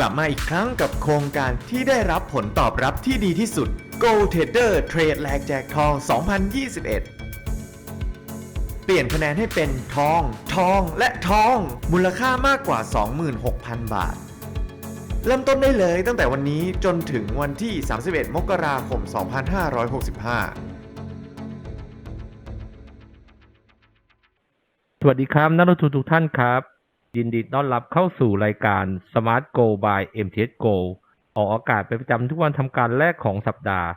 กลับมาอีกครั้งกับโครงการที่ได้รับผลตอบรับที่ดีที่สุด Go Trader Trade แลกแจกทอง 2021 เปลี่ยนคะแนนให้เป็นทอง ทองและทอง มูลค่ามากกว่า 26,000 บาท เริ่มต้นได้เลยตั้งแต่วันนี้จนถึงวันที่ 31 มกราคม 2565สวัสดีครับนักลงทุนทุกท่านครับ ยินดีต้อนรับเข้าสู่รายการ Smart Go by MTS Go ออกอากาศเป็นประจำทุกวันทำการแรกของสัปดาห์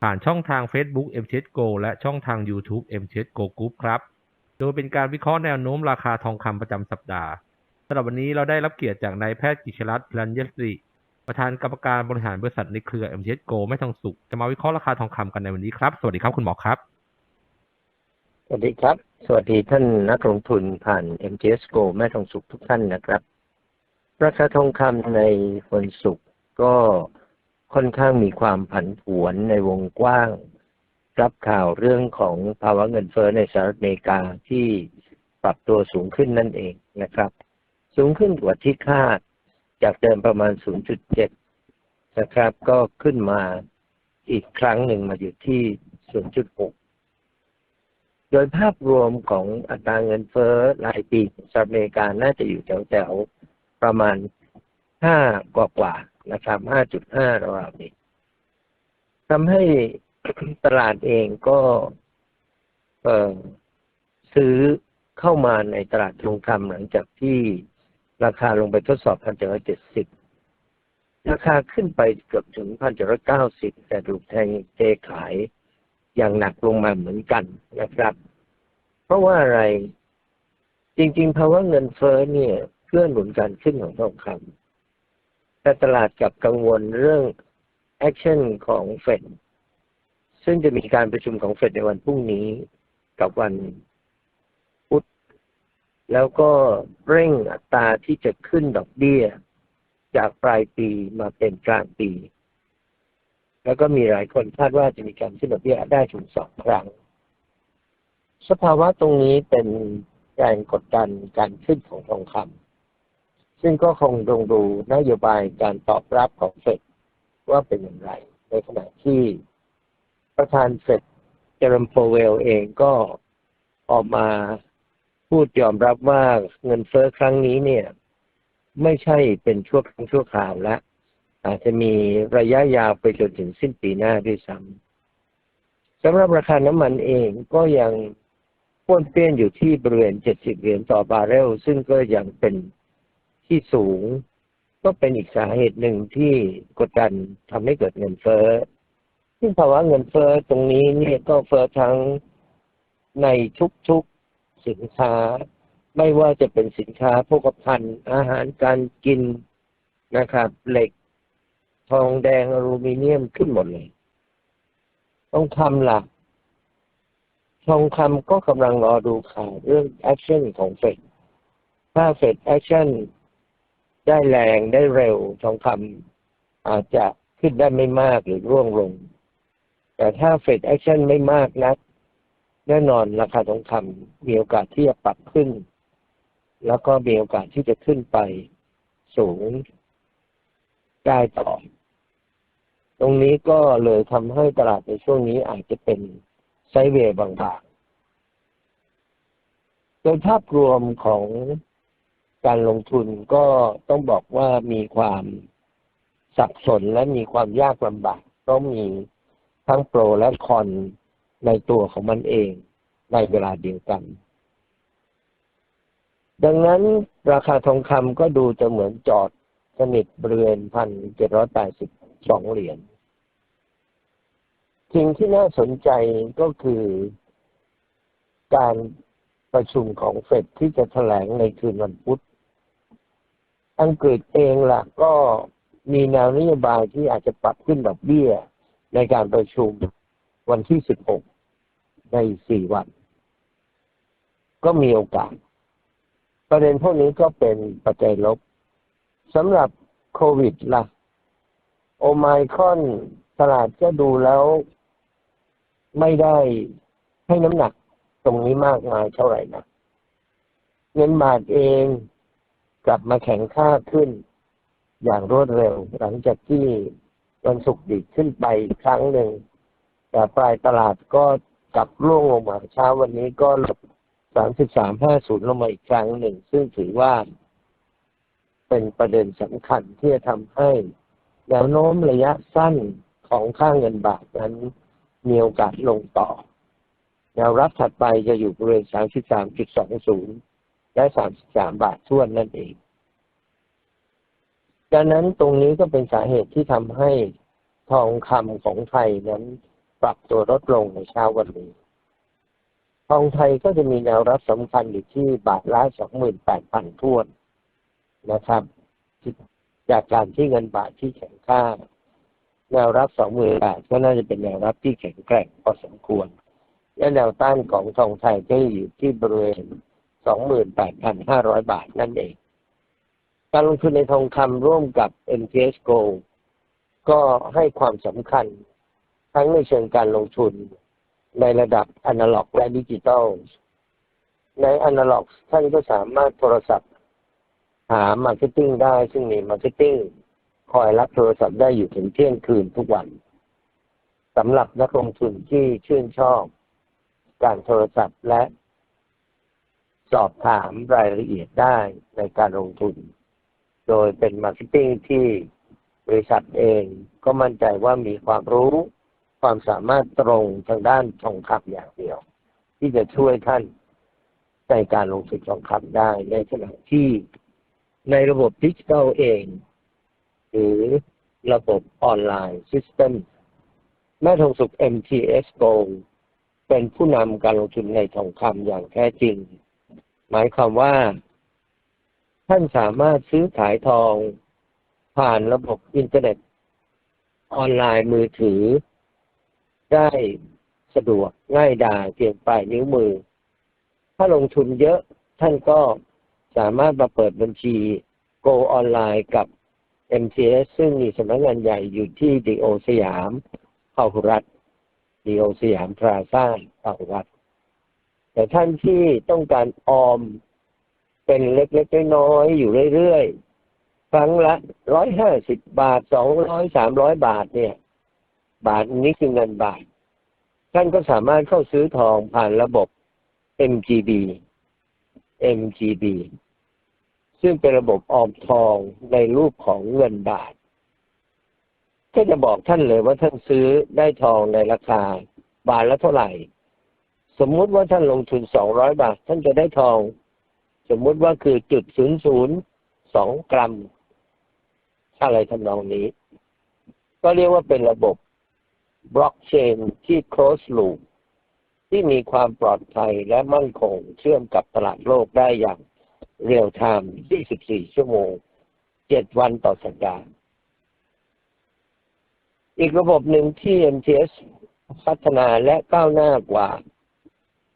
ผ่านช่องทาง Facebook MTS Go และช่องทาง YouTube MTS Go Group ครับ โดยเป็นการวิเคราะห์แนวโน้มราคาทองคำประจำสัปดาห์สำหรับวันนี้เราได้รับเกียรติจากนายแพทย์กิชรัตน์ลัญญศรีประธานกรรมการบริหารบริษัทในเครือ MTS Go แม่ทองสุขจะมาวิเคราะห์ราคาทองคำกันในวันนี้ครับ สวัสดีครับคุณหมอครับ สวัสดีครับ สวัสดีท่านนักลงทุนผ่าน MTS Go แม่ทองสุขทุกท่านนะครับ ราคาทองคำในวันศุกร์ก็ค่อนข้างมีความผันผวนในวงกว้าง รับข่าวเรื่องของภาวะเงินเฟ้อในสหรัฐอเมริกาที่ปรับตัวสูงขึ้นนั่นเองนะครับ สูงขึ้นกว่าที่คาดจากเดิมประมาณ 0.7 นะครับ ก็ขึ้นมาอีกครั้งหนึ่งมาอยู่ที่ 0.6 โดยภาพรวมของอัตราเงินเฟ้อรายปีของสหรัฐอเมริกาน่าจะอยู่แถวๆประมาณ 5 กว่ากว่านะครับ 5.5ราวๆนี้ทำให้ตลาดเองก็เออซื้อเข้ามาในตลาดทองคำหลังจากที่ราคาลงไปทดสอบ1,770 ราคาขึ้นไปเกือบถึง1,790 แต่ถูกแทงเทขาย อย่างหนักลงมาเหมือนกันนะครับ เพราะว่าอะไร จริงๆภาวะเงินเฟ้อเนี่ยเพื่อหนุนการขึ้นของทองคำแต่ตลาดกับกังวลเรื่องแอคชั่นของเฟดซึ่งจะมีการประชุมของเฟดในวันพรุ่งนี้กับวันพุธแล้วก็เร่งอัตราที่จะขึ้นดอกเบี้ย จากปลายปีมาเป็นกลางปี แล้วก็มีหลายคนคาดว่าจะมีการขึ้นดอกเบี้ยได้ถึงสองครั้ง สภาวะตรงนี้เป็นแรงกดดันการขึ้นของทองคำซึ่งก็คงดงดูนโยบายการตอบรับของเฟดว่าเป็นอย่างไร ในขณะที่ประธานเฟดเจอร์มโพเวลเองก็ออกมาพูดยอมรับว่าเงินเฟ้อครั้งนี้เนี่ย ไม่ใช่เป็นชั่วครั้งชั่วคราวแล้ว อาจจะมีระยะยาวไปจนถึงสิ้นปีหน้าด้วยซ้ำสำหรับราคาน้ำมันเองก็ยังป้วนเปี้ยนอยู่ที่บริเวณ 70 เหรียญต่อบาร์เรล ซึ่งก็ยังเป็นที่สูง ก็เป็นอีกสาเหตุหนึ่งที่กดดันทำให้เกิดเงินเฟ้อซึ่งภาวะเงินเฟ้อตรงนี้เนี่ยก็เฟ้อทั้งในทุกๆสินค้า ไม่ว่าจะเป็นสินค้าโภคภัณฑ์อาหารการกินนะครับ เหล็ก ทองแดงอลูมิเนียมขึ้นหมดเลยต้องคำล่ะ ทองคำก็กำลังรอดูข่าวเรื่องแอคชั่นของเฟดถ้าเฟดแอคชั่นได้แรงได้เร็วทองคำอาจจะขึ้นได้ไม่มากหรือร่วงลง แต่ถ้าเฟดแอคชั่นไม่มากนัก แน่นอนราคาทองคำมีโอกาสที่จะปรับขึ้น แล้วก็มีโอกาสที่จะขึ้นไปสูงได้ต่อ ตรงนี้ก็เลยทำให้ตลาดในช่วงนี้อาจจะเป็นไซเวย์บางๆ โดยภาพรวมของการลงทุนก็ต้องบอกว่ามีความสับสนและมีความยากลำบากต้องมีทั้งโปรและคอนในตัวของมันเองในเวลาเดียวกัน ดังนั้นราคาทองคำก็ดูจะเหมือนจอดสนิทบริเวณพันเจ็ดร้อยแปดสิบ สองเหรียญสิ่งที่น่าสนใจก็คือการประชุมของเฟดที่จะแถลงในคืนวันพุธ อังกฤษเองล่ะก็มีแนวนโยบายที่อาจจะปรับขึ้นดอกเบี้ยในการประชุมวันที่ 16 ในสี่วัน ก็มีโอกาส ประเด็นพวกนี้ก็เป็นปัจจัยลบสำหรับโควิดล่ะ โอไมครอนตลาดก็ดูแล้ว ไม่ได้ให้น้ำหนักตรงนี้มากมายเท่าไหร่นะเงินบาทเองกลับมาแข็งค่าขึ้น อย่างรวดเร็ว หลังจากที่วันศุกร์ดีดขึ้นไปอีกครั้งหนึ่ง แต่ปลายตลาดก็กลับร่วงลงมาเช้าวันนี้ก็หลบ3350ลงมาอีกครั้งหนึ่ง ซึ่งถือว่าเป็นประเด็นสำคัญที่จะทำให้ แนวโน้มระยะสั้นของค่างเงินบาทนั้นมีโอกาสลงต่อ แนวรับถัดไปจะอยู่บริเวณ 33.20 และ 33 บาททวนนั่นเอง ดังนั้นตรงนี้ก็เป็นสาเหตุที่ทำให้ทองคำของไทยนั้นปรับตัวลดลงในเช้าวันนี้ ทองไทยก็จะมีแนวรับสำคัญอยู่ที่บาทละ 28,000ทวนนะครับ จากการที่เงินบาทที่แข็งค่า แนวรับ20,000บาทก็น่าจะเป็นแนวรับที่แข็งแกร่งพอสมควร และแนวต้านของทองไทยก็อยู่ที่บริเวณ28,500บาทนั่นเอง การลงทุนในทองคำร่วมกับ MTS Gold ก็ให้ความสำคัญ ทั้งในเชิงการลงทุนในระดับอนาล็อกและดิจิตอลในอนาล็อกท่านก็สามารถโทรศัพท์ หามาร์เก็ตติ้งได้ซึ่งมีมาร์เก็ตติ้งคอยรับโทรศัพท์ได้อยู่ถึงเที่ยงคืนทุกวันสำหรับนักลงทุนที่ชื่นชอบ การโทรศัพท์และ สอบถามรายละเอียดได้ในการลงทุน โดยเป็นมาร์เก็ตติ้งที่บริษัทเองก็มั่นใจว่ามีความรู้ความสามารถตรงทางด้านทองคำอย่างเดียว ที่จะช่วยท่านในการลงทุนทองคำได้ในขณะที่ ในระบบดิจิทัลเอง หรือระบบออนไลน์ซิสเต็มแม่ทองสุข MTS Gold เป็นผู้นำการลงทุนในทองคำอย่างแท้จริง หมายความว่า ท่านสามารถซื้อขายทอง ผ่านระบบอินเทอร์เน็ต ออนไลน์มือถือ ได้สะดวกง่ายดายเพียงปลายนิ้วมือ ถ้าลงทุนเยอะท่านก็ สามารถมาเปิดบัญชี Go ออนไลน์กับ MTS ซึ่งมีสำนักงานใหญ่อยู่ที่ดีโอสยามพาหุรัตดีโอสยามพราซ่าพาหุรัตแต่ท่านที่ต้องการออมเป็นเล็กๆน้อยๆอยู่เรื่อยๆครั้งละร้อยห้าสิบบาทสองร้อยสามร้อยบาทเนี่ย บาทนี้คือเงินบาท ท่านก็สามารถเข้าซื้อทองผ่านระบบ MGB MGB ซึ่งเป็นระบบออมทองในรูปของเงินบาท ก็จะบอกท่านเลยว่าท่านซื้อได้ทองในราคา บาทละเท่าไหร่ สมมุติว่าท่านลงทุนสองร้อยบาท ท่านจะได้ทอง สมมุติว่าคือจุดศูนย์ศูนย์สองกรัมอะไรทำนองนี้ ก็เรียกว่าเป็นระบบบล็อกเชนที่ close loop ที่มีความปลอดภัยและมั่นคงเชื่อมกับตลาดโลกได้อย่าง เรียลไทม์ 24 ชั่วโมง 7 วันต่อสัปดาห์ อีกระบบหนึ่งที่ MTS พัฒนาและก้าวหน้ากว่า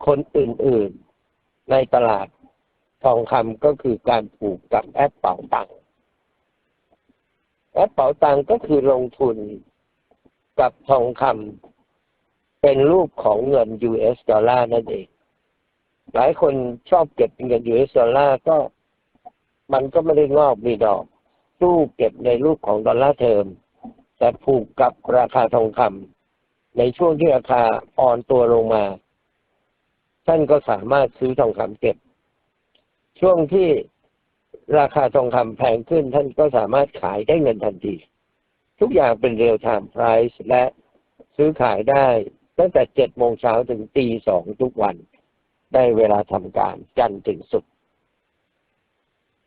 คนอื่น ๆ ในตลาดทองคำก็คือการผูกกับแอปเป๋าตังค์แอปเป๋าตังค์ก็คือลงทุนกับทองคำเป็นรูปของเงิน US ดอลลาร์นั่นเอง หลายคนชอบเก็บเงิน US ดอลลาร์ก็มันก็ไม่ได้งอกมีดอกสู้เก็บในรูปของดอลลาร์เทอม แต่ผูกกับราคาทองคำในช่วงที่ราคาอ่อนตัวลงมา ท่านก็สามารถซื้อทองคำเก็บ ช่วงที่ราคาทองคำแพงขึ้น ท่านก็สามารถขายได้เงินทันที ทุกอย่างเป็นเรียลไทม์ไพรซ์และซื้อขายได้ตั้งแต่เจ็ดโมงเช้าถึงตีสองทุกวัน ได้เวลาทำการจันทร์ถึงศุกร์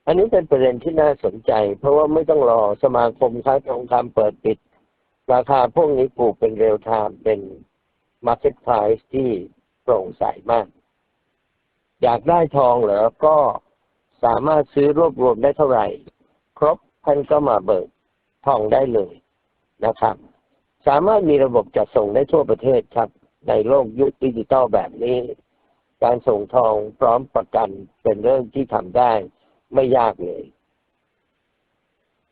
อันนี้เป็นประเด็นที่น่าสนใจ เพราะว่าไม่ต้องรอสมาคมค้าทองคำเปิดปิด ราคาพวกนี้ปลูกเป็นเรียลไทม์เป็น Market Price ที่โปร่งใสมาก อยากได้ทองเหรอ ก็สามารถซื้อรวบรวมได้เท่าไหร่ ครบท่านก็มาเบิกทองได้เลยนะครับ สามารถมีระบบจัดส่งได้ทั่วประเทศครับ ในโลกยุคดิจิตอลแบบนี้ การส่งทองพร้อมประกันเป็นเรื่องที่ทำได้ไม่ยากเลย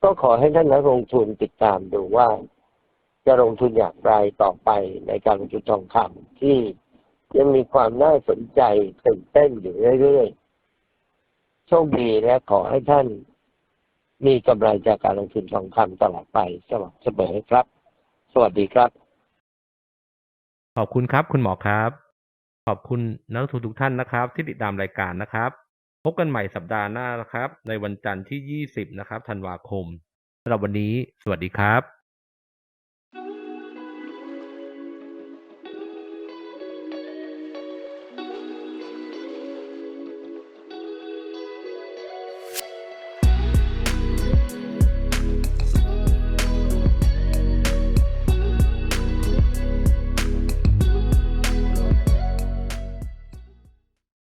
ก็ขอให้ท่านนักลงทุนติดตามดูว่า จะลงทุนอย่างไรต่อไปในการลงทุนทองคำที่ยังมีความน่าสนใจตื่นเต้นอยู่เรื่อยๆ โชคดีและขอให้ท่านมีกำไรจากการลงทุนทองคำตลอดไปสม่ำเสมอครับ สวัสดีครับ ขอบคุณครับ คุณหมอครับ ขอบคุณนักลงทุนทุกท่านนะครับ ที่ติดตามรายการนะครับ พบกันใหม่สัปดาห์หน้านะครับ ในวันจันทร์ที่ 20 นะครับธันวาคมสำหรับวันนี้ สวัสดีครับ